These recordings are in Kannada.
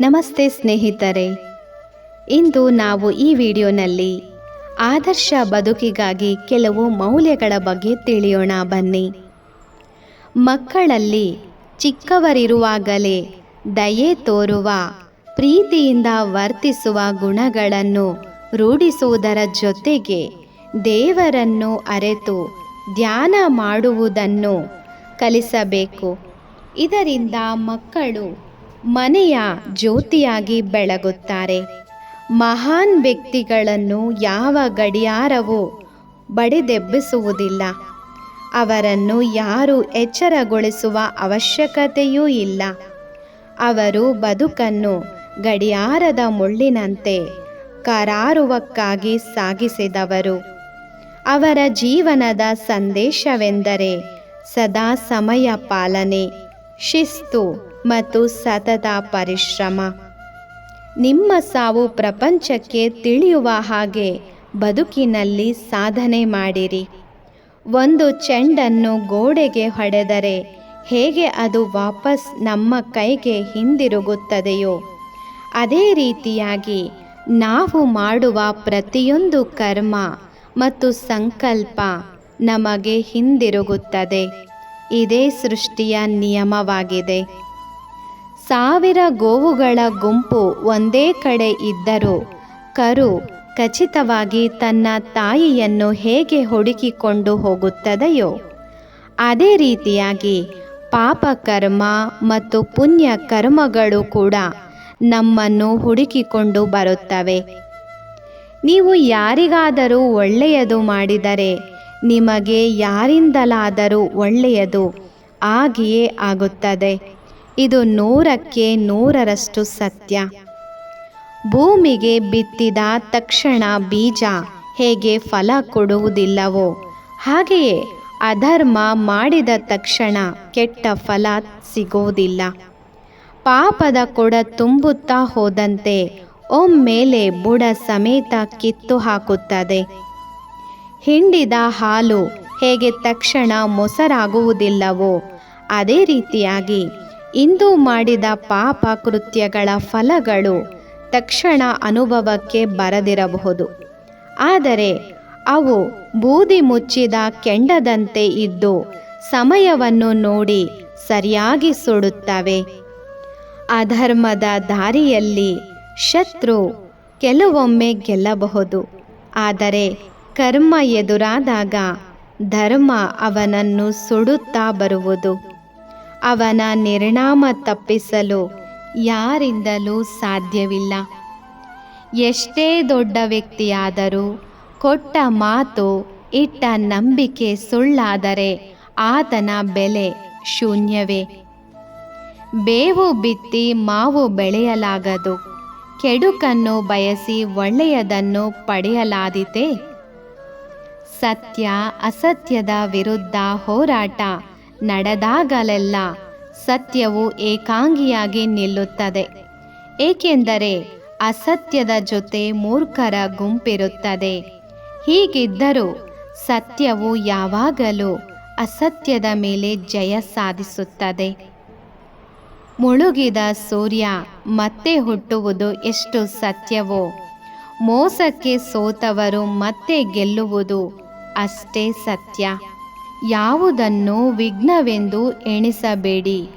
ನಮಸ್ತೆ ಸ್ನೇಹಿತರೆ. ಇಂದು ನಾವು ಈ ವಿಡಿಯೋನಲ್ಲಿ ಆದರ್ಶ ಬದುಕಿಗಾಗಿ ಕೆಲವು ಮೌಲ್ಯಗಳ ಬಗ್ಗೆ ತಿಳಿಯೋಣ ಬನ್ನಿ. ಮಕ್ಕಳಲ್ಲಿ ಚಿಕ್ಕವರಿರುವಾಗಲೇ ದಯೆ ತೋರುವ, ಪ್ರೀತಿಯಿಂದ ವರ್ತಿಸುವ ಗುಣಗಳನ್ನು ರೂಢಿಸುವುದರ ಜೊತೆಗೆ ದೇವರನ್ನು ಅರೆತು ಧ್ಯಾನ ಮಾಡುವುದನ್ನು ಕಲಿಸಬೇಕು. ಇದರಿಂದ ಮಕ್ಕಳು ಮನೆಯ ಜ್ಯೋತಿಯಾಗಿ ಬೆಳಗುತ್ತಾರೆ. ಮಹಾನ್ ವ್ಯಕ್ತಿಗಳನ್ನು ಯಾವ ಗಡಿಯಾರವೂ ಬಡಿದೆಬ್ಬಿಸುವುದಿಲ್ಲ. ಅವರನ್ನು ಯಾರು ಎಚ್ಚರಗೊಳಿಸುವ ಅವಶ್ಯಕತೆಯೂ ಇಲ್ಲ. ಅವರು ಬದುಕನ್ನು ಗಡಿಯಾರದ ಮುಳ್ಳಿನಂತೆ ಕರಾರುವಕ್ಕಾಗಿ ಸಾಗಿಸಿದವರು. ಅವರ ಜೀವನದ ಸಂದೇಶವೆಂದರೆ ಸದಾ ಸಮಯ ಪಾಲನೆ, ಶಿಸ್ತು ಮತ್ತು ಸತತ ಪರಿಶ್ರಮ. ನಿಮ್ಮ ಸಾವು ಪ್ರಪಂಚಕ್ಕೆ ತಿಳಿಯುವ ಹಾಗೆ ಬದುಕಿನಲ್ಲಿ ಸಾಧನೆ ಮಾಡಿರಿ. ಒಂದು ಚೆಂಡನ್ನು ಗೋಡೆಗೆ ಹೊಡೆದರೆ ಹೇಗೆ ಅದು ವಾಪಸ್ ನಮ್ಮ ಕೈಗೆ ಹಿಂದಿರುಗುತ್ತದೆಯೋ? ಅದೇ ರೀತಿಯಾಗಿ ನಾವು ಮಾಡುವ ಪ್ರತಿಯೊಂದು ಕರ್ಮ ಮತ್ತು ಸಂಕಲ್ಪ ನಮಗೆ ಹಿಂದಿರುಗುತ್ತದೆ. ಇದೇ ಸೃಷ್ಟಿಯ ನಿಯಮವಾಗಿದೆ. ಸಾವಿರ ಗೋವುಗಳ ಗುಂಪು ಒಂದೇ ಕಡೆ ಇದ್ದರೂ ಕರು ಖಚಿತವಾಗಿ ತನ್ನ ತಾಯಿಯನ್ನು ಹೇಗೆ ಹುಡುಕಿಕೊಂಡು ಹೋಗುತ್ತದೆಯೋ, ಅದೇ ರೀತಿಯಾಗಿ ಪಾಪ ಕರ್ಮ ಮತ್ತು ಪುಣ್ಯ ಕರ್ಮಗಳು ಕೂಡ ನಮ್ಮನ್ನು ಹುಡುಕಿಕೊಂಡು ಬರುತ್ತವೆ. ನೀವು ಯಾರಿಗಾದರೂ ಒಳ್ಳೆಯದು ಮಾಡಿದರೆ ನಿಮಗೆ ಯಾರಿಂದಲಾದರೂ ಒಳ್ಳೆಯದು ಆಗಿಯೇ ಆಗುತ್ತದೆ. ಇದು ನೂರಕ್ಕೆ ನೂರರಷ್ಟು ಸತ್ಯ. ಭೂಮಿಗೆ ಬಿತ್ತಿದ ತಕ್ಷಣ ಬೀಜ ಹೇಗೆ ಫಲ ಕೊಡುವುದಿಲ್ಲವೋ ಹಾಗೆಯೇ ಅಧರ್ಮ ಮಾಡಿದ ತಕ್ಷಣ ಕೆಟ್ಟ ಫಲ ಸಿಗುವುದಿಲ್ಲ. ಪಾಪದ ಕೊಡ ತುಂಬುತ್ತಾ ಹೋದಂತೆ ಒಮ್ಮೆಲೆ ಬುಡ ಸಮೇತ ಕಿತ್ತು ಹಾಕುತ್ತದೆ. ಹಿಂಡಿದ ಹಾಲು ಹೇಗೆ ತಕ್ಷಣ ಮೊಸರಾಗುವುದಿಲ್ಲವೋ ಅದೇ ರೀತಿಯಾಗಿ ಇಂದು ಮಾಡಿದ ಪಾಪ ಕೃತ್ಯಗಳ ಫಲಗಳು ತಕ್ಷಣ ಅನುಭವಕ್ಕೆ ಬರದಿರಬಹುದು. ಆದರೆ ಅವು ಬೂದಿ ಮುಚ್ಚಿದ ಕೆಂಡದಂತೆ ಇದ್ದು ಸಮಯವನ್ನು ನೋಡಿ ಸರಿಯಾಗಿ ಸುಡುತ್ತವೆ. ಅಧರ್ಮದ ದಾರಿಯಲ್ಲಿ ಶತ್ರು ಕೆಲವೊಮ್ಮೆ ಗೆಲ್ಲಬಹುದು. ಆದರೆ ಕರ್ಮ ಎದುರಾದಾಗ ಧರ್ಮ ಅವನನ್ನು ಸುಡುತ್ತಾ ಬರುವುದು. ಅವನ ನಿರ್ಣಾಮ ತಪ್ಪಿಸಲು ಯಾರಿಂದಲೂ ಸಾಧ್ಯವಿಲ್ಲ. ಎಷ್ಟೇ ದೊಡ್ಡ ವ್ಯಕ್ತಿಯಾದರೂ ಕೊಟ್ಟ ಮಾತು, ಇಟ್ಟ ನಂಬಿಕೆ ಸುಳ್ಳಾದರೆ ಆತನ ಬೆಲೆ ಶೂನ್ಯವೇ. ಬೇವು ಬಿತ್ತಿ ಮಾವು ಬೆಳೆಯಲಾಗದು. ಕೆಡುಕನ್ನು ಬಯಸಿ ಒಳ್ಳೆಯದನ್ನು ಪಡೆಯಲಾದೀತೆ. ಸತ್ಯ ಅಸತ್ಯದ ವಿರುದ್ಧ ಹೋರಾಟ ನಡೆದಾಗಲೆಲ್ಲ ಸತ್ಯವು ಏಕಾಂಗಿಯಾಗಿ ನಿಲ್ಲುತ್ತದೆ. ಏಕೆಂದರೆ ಅಸತ್ಯದ ಜೊತೆ ಮೂರ್ಖರ ಗುಂಪಿರುತ್ತದೆ. ಹೀಗಿದ್ದರೂ ಸತ್ಯವು ಯಾವಾಗಲೂ ಅಸತ್ಯದ ಮೇಲೆ ಜಯ ಸಾಧಿಸುತ್ತದೆ. ಮುಳುಗಿದ ಸೂರ್ಯ ಮತ್ತೆ ಹುಟ್ಟುವುದು ಎಷ್ಟು ಸತ್ಯವೋ, ಮೋಸಕ್ಕೆ ಸೋತವರು ಮತ್ತೆ ಗೆಲ್ಲುವುದು ಅಷ್ಟೇ ಸತ್ಯ. ಯಾವುದನ್ನು ವಿಘ್ನವೆಂದು ಎಣಿಸಬೇಡಿ.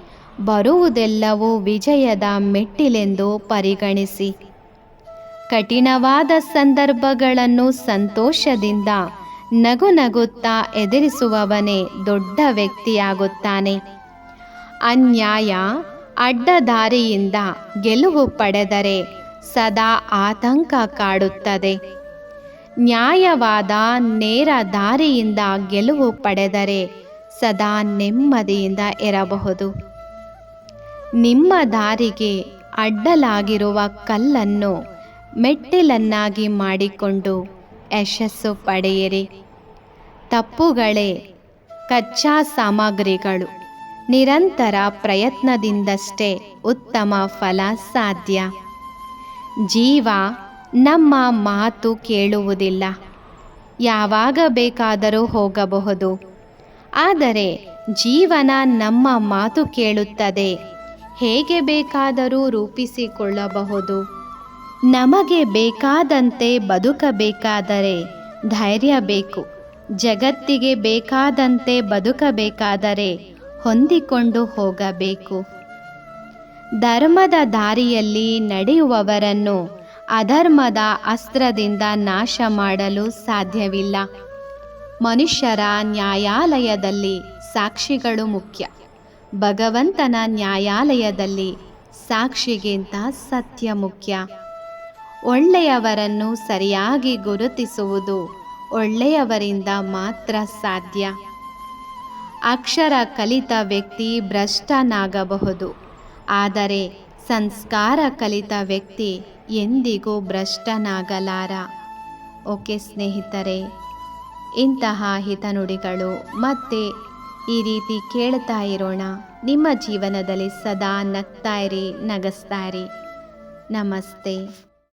ಬರುವುದೆಲ್ಲವೂ ವಿಜಯದ ಮೆಟ್ಟಿಲೆಂದು ಪರಿಗಣಿಸಿ. ಕಠಿಣವಾದ ಸಂದರ್ಭಗಳನ್ನು ಸಂತೋಷದಿಂದ ನಗು ನಗುತ್ತಾ ಎದುರಿಸುವವನೇ ದೊಡ್ಡ ವ್ಯಕ್ತಿಯಾಗುತ್ತಾನೆ. ಅನ್ಯಾಯ ಅಡ್ಡದಾರಿಯಿಂದ ಗೆಲುವು ಪಡೆದರೆ ಸದಾ ಆತಂಕ ಕಾಡುತ್ತದೆ. ನ್ಯಾಯವಾದ ನೇರ ದಾರಿಯಿಂದ ಗೆಲುವು ಪಡೆದರೆ ಸದಾ ನೆಮ್ಮದಿಯಿಂದ ಇರಬಹುದು. ನಿಮ್ಮ ದಾರಿಗೆ ಅಡ್ಡಲಾಗಿರುವ ಕಲ್ಲನ್ನು ಮೆಟ್ಟಿಲನ್ನಾಗಿ ಮಾಡಿಕೊಂಡು ಯಶಸ್ಸು ಪಡೆಯಿರಿ. ತಪ್ಪುಗಳೇ ಕಚ್ಚಾ ಸಾಮಗ್ರಿಗಳು. ನಿರಂತರ ಪ್ರಯತ್ನದಿಂದಷ್ಟೇ ಉತ್ತಮ ಫಲ ಸಾಧ್ಯ. ಜೀವ ನಮ್ಮ ಮಾತು ಕೇಳುವುದಿಲ್ಲ. ಯಾವಾಗ ಬೇಕಾದರೂ ಹೋಗಬಹುದು. ಆದರೆ ಜೀವನ ನಮ್ಮ ಮಾತು ಕೇಳುತ್ತದೆ. ಹೇಗೆ ಬೇಕಾದರೂ ರೂಪಿಸಿಕೊಳ್ಳಬಹುದು. ನಮಗೆ ಬೇಕಾದಂತೆ ಬದುಕಬೇಕಾದರೆ ಧೈರ್ಯ ಬೇಕು. ಜಗತ್ತಿಗೆ ಬೇಕಾದಂತೆ ಬದುಕಬೇಕಾದರೆ ಹೊಂದಿಕೊಂಡು ಹೋಗಬೇಕು. ಧರ್ಮದ ದಾರಿಯಲ್ಲಿ ನಡೆಯುವವರನ್ನು ಅಧರ್ಮದ ಅಸ್ತ್ರದಿಂದ ನಾಶ ಮಾಡಲು ಸಾಧ್ಯವಿಲ್ಲ. ಮನುಷ್ಯರ ನ್ಯಾಯಾಲಯದಲ್ಲಿ ಸಾಕ್ಷಿಗಳು ಮುಖ್ಯ. ಭಗವಂತನ ನ್ಯಾಯಾಲಯದಲ್ಲಿ ಸಾಕ್ಷಿಗಿಂತ ಸತ್ಯ ಮುಖ್ಯ. ಒಳ್ಳೆಯವರನ್ನು ಸರಿಯಾಗಿ ಗುರುತಿಸುವುದು ಒಳ್ಳೆಯವರಿಂದ ಮಾತ್ರ ಸಾಧ್ಯ. ಅಕ್ಷರ ಕಲಿತ ವ್ಯಕ್ತಿ ಭ್ರಷ್ಟನಾಗಬಹುದು. ಆದರೆ ಸಂಸ್ಕಾರ ಕಲಿತ ವ್ಯಕ್ತಿ ಎಂದಿಗೂ ಭ್ರಷ್ಟನಾಗಲಾರ. ಓಕೆ ಸ್ನೇಹಿತರೆ, ಇಂತಹ ಹಿತನುಡಿಗಳು ಮತ್ತೆ ಈ ರೀತಿ ಕೇಳ್ತಾ ಇರೋಣ. ನಿಮ್ಮ ಜೀವನದಲ್ಲಿ ಸದಾ ನಗ್ತಾ ಇರಿ, ನಗಸ್ತಾ ಇರಿ. ನಮಸ್ತೆ.